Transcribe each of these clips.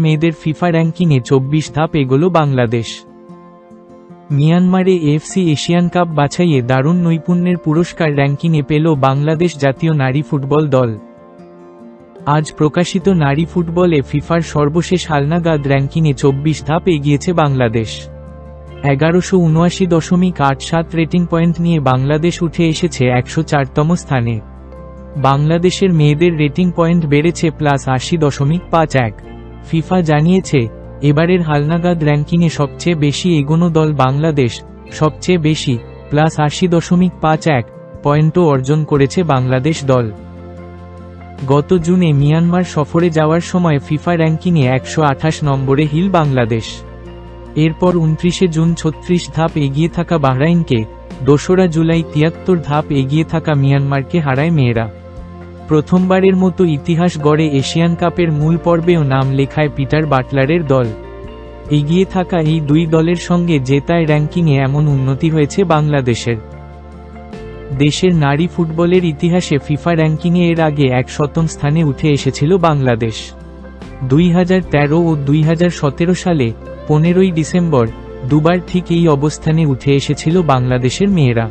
মেয়েদের ফিফা র্যাঙ্কিংয়ে চব্বিশ ধাপ এগোলো বাংলাদেশ। মিয়ানমারে এফসি এশিয়ান কাপ বাছাইয়ে দারুণ নৈপুণ্যের পুরস্কার র্যাঙ্কিংয়ে পেল বাংলাদেশ জাতীয় নারী ফুটবল দল। আজ প্রকাশিত নারী ফুটবলে ফিফার সর্বশেষ হালনাগাদ র্যাঙ্কিংয়ে চব্বিশ ধাপ এগিয়েছে বাংলাদেশ। এগারোশো উনআশি দশমিক আট সাত রেটিং পয়েন্ট নিয়ে বাংলাদেশ উঠে এসেছে একশো চারতম স্থানে। বাংলাদেশের মেয়েদের রেটিং পয়েন্ট বেড়েছে প্লাস আশি দশমিক পাঁচ এক। ফিফা জানিয়েছে, এবারের হালনাগাদ র্যাঙ্কিংয়ে সবচেয়ে বেশি এগোনো দল বাংলাদেশ, সবচেয়ে বেশি, প্লাস আশি দশমিক পাঁচ এক পয়েন্টও অর্জন করেছে বাংলাদেশ দল। গত জুনে মিয়ানমার সফরে যাওয়ার সময় ফিফা র্যাঙ্কিংয়ে একশো আঠাশ নম্বরে হিল বাংলাদেশ। এরপর উনত্রিশে জুন ছত্রিশ ধাপ এগিয়ে থাকা বাহরাইনকে, দোসরা জুলাই তিয়াত্তর ধাপ এগিয়ে থাকা মিয়ানমারকে হারায় মেয়েরা। প্রথমবারের মতো ইতিহাস গড়ে এশিয়ান কাপের মূল পর্বেও নাম লেখায় পিটার বাটলারের দল। এগিয়ে থাকা এই দুই দলের সঙ্গে জেতায় র্যাঙ্কিংয়ে এমন উন্নতি হয়েছে বাংলাদেশের। দেশের নারী ফুটবলের ইতিহাসে ফিফা র্যাঙ্কিংয়ে এর আগে এক শতম স্থানে উঠে এসেছিল বাংলাদেশ। দুই হাজার তেরো ও দুই হাজার সতেরো সালে, পনেরোই ডিসেম্বর, দুবার ঠিক এই অবস্থানে উঠে এসেছিল বাংলাদেশের মেয়েরা।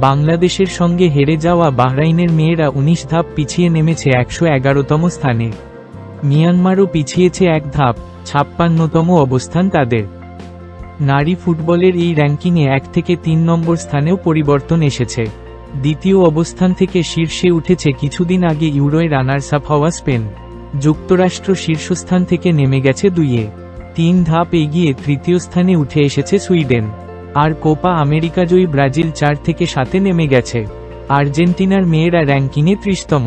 বাংলাদেশের সঙ্গে হেরে যাওয়া বাহরাইনের মেয়েরা উনিশ ধাপ পিছিয়ে নেমেছে একশো এগারোতম স্থানে। মিয়ানমারও পিছিয়েছে এক ধাপ, ছাপ্পান্নতম অবস্থান তাদের। নারী ফুটবলের এই র্যাঙ্কিংয়ে এক থেকে তিন নম্বর স্থানেও পরিবর্তন এসেছে। দ্বিতীয় অবস্থান থেকে শীর্ষে উঠেছে কিছুদিন আগে ইউরোয় রানার্স আপ হওয়া স্পেন। যুক্তরাষ্ট্র শীর্ষস্থান থেকে নেমে গেছে দুইয়ে। তিন ধাপ এগিয়ে তৃতীয় স্থানে উঠে এসেছে সুইডেন। আর কোপা আমেরিকা জয়ী ব্রাজিল চার থেকে সাতে নেমে গেছে। আর্জেন্টিনার মেয়েরা র্যাঙ্কিংয়ে ত্রিশতম।